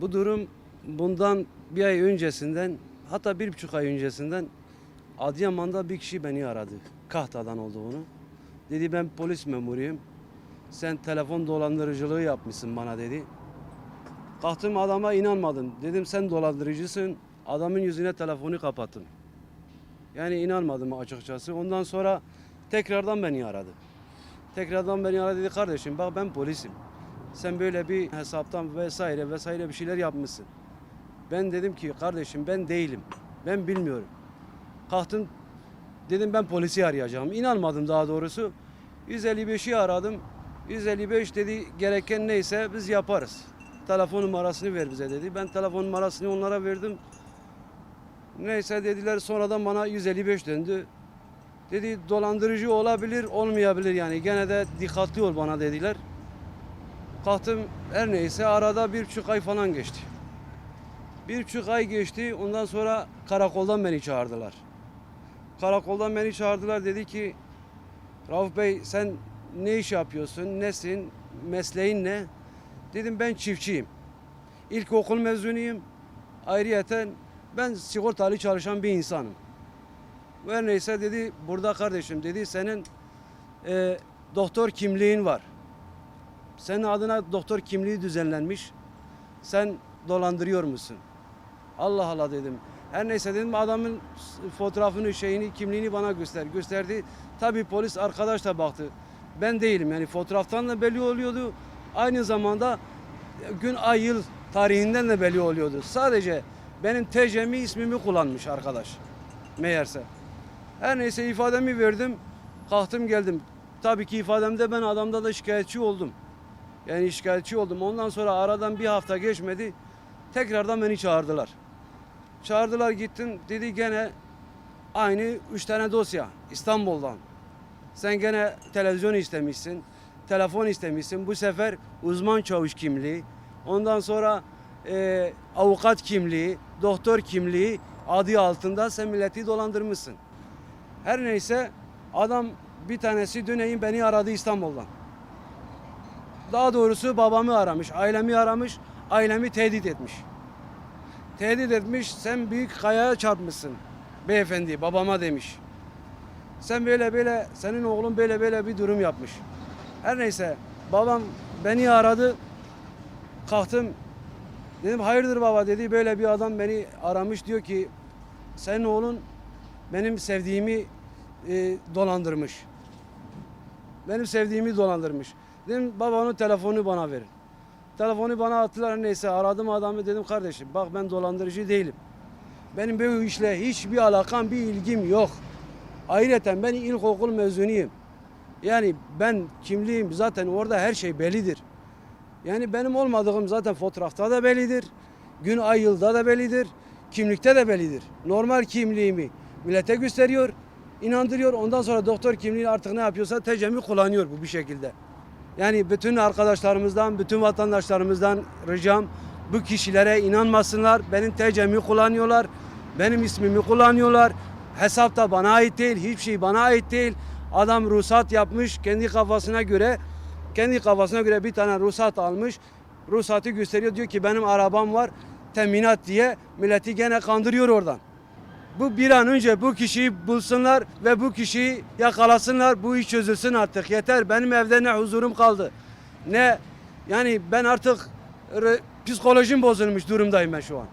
Bu durum bundan bir ay öncesinden hatta bir buçuk ay öncesinden Adıyaman'da bir kişi beni aradı. Kahta'dan olduğunu. Dedi ben polis memuruyum. Sen telefon dolandırıcılığı yapmışsın bana dedi. Kalktım adama inanmadım. Dedim sen dolandırıcısın. Adamın yüzüne telefonu kapattım. Yani inanmadım açıkçası. Ondan sonra tekrardan beni aradı. Tekrardan beni aradı dedi kardeşim bak ben polisim. Sen böyle bir hesaptan vesaire vesaire bir şeyler yapmışsın. Ben dedim ki kardeşim ben değilim. Ben bilmiyorum. Kalktım dedim ben polisi arayacağım. İnanmadım daha doğrusu. 155'i aradım. 155 dedi gereken neyse biz yaparız. Telefon numarasını ver bize dedi. Ben telefon numarasını onlara verdim. Neyse dediler sonradan bana 155 döndü. Dedi dolandırıcı olabilir olmayabilir yani gene de dikkatli ol bana dediler. Kalktım her neyse arada bir buçuk ay falan geçti. Bir buçuk ay geçti ondan sonra karakoldan beni çağırdılar. Karakoldan beni çağırdılar dedi ki Rauf Bey sen ne iş yapıyorsun, nesin, mesleğin ne? Dedim ben çiftçiyim. İlkokul mezunuyum. Ayrıyeten ben sigortalı çalışan bir insanım. Her neyse dedi burada kardeşim dedi senin e, doktor kimliğin var. Senin adına doktor kimliği düzenlenmiş. Sen dolandırıyor musun? Allah Allah dedim. Her neyse dedim adamın fotoğrafını, şeyini, kimliğini bana göster. Gösterdi. Tabii polis arkadaş da baktı. Ben değilim yani fotoğraftan da belli oluyordu. Aynı zamanda gün, ay, yıl tarihinden de belli oluyordu. Sadece benim TC'mi ismimi kullanmış arkadaş. Meğerse. Her neyse ifademi verdim. Kalktım geldim. Tabii ki ifademde ben adamda da şikayetçi oldum. Yani şikayetçi oldum. Ondan sonra aradan bir hafta geçmedi. Tekrardan beni çağırdılar. Çağırdılar gittim. Dedi gene aynı üç tane dosya İstanbul'dan. Sen gene televizyon istemişsin. Telefon istemişsin. Bu sefer uzman çavuş kimliği. Ondan sonra e, avukat kimliği, doktor kimliği adı altında sen milleti dolandırmışsın. Her neyse adam bir tanesi döneyim beni aradı İstanbul'dan. Daha doğrusu babamı aramış, ailemi aramış, ailemi tehdit etmiş. Tehdit etmiş, sen büyük kayaya çarpmışsın beyefendi, babama demiş. Sen böyle böyle, senin oğlun böyle böyle bir durum yapmış. Her neyse, babam beni aradı, kalktım. Dedim hayırdır baba dedi, böyle bir adam beni aramış diyor ki, senin oğlun benim sevdiğimi e, dolandırmış. Benim sevdiğimi dolandırmış. Dedim baba onun telefonu bana verin. Telefonu bana attılar neyse aradım adamı dedim kardeşim bak ben dolandırıcı değilim. Benim bu işle hiçbir alakam bir ilgim yok. Ayrıca ben ilkokul mezunuyum. Yani ben kimliğim zaten orada her şey bellidir. Yani benim olmadığım zaten fotoğrafta da bellidir. Gün ay yılda da bellidir. Kimlikte de bellidir. Normal kimliğimi millete gösteriyor, inandırıyor. Ondan sonra doktor kimliği artık ne yapıyorsa tecemi kullanıyor bu bir şekilde. Yani bütün arkadaşlarımızdan, bütün vatandaşlarımızdan ricam bu kişilere inanmasınlar. Benim TC'mi kullanıyorlar. Benim ismimi kullanıyorlar. Hesap da bana ait değil. Hiçbir şey bana ait değil. Adam ruhsat yapmış kendi kafasına göre. Kendi kafasına göre bir tane ruhsat almış. Ruhsatı gösteriyor diyor ki benim arabam var teminat diye milleti gene kandırıyor oradan. Bu bir an önce bu kişiyi bulsunlar ve bu kişiyi yakalasınlar. Bu iş çözülsün artık. Yeter. Benim evde ne huzurum kaldı. Ne yani ben artık psikolojim bozulmuş durumdayım ben şu an.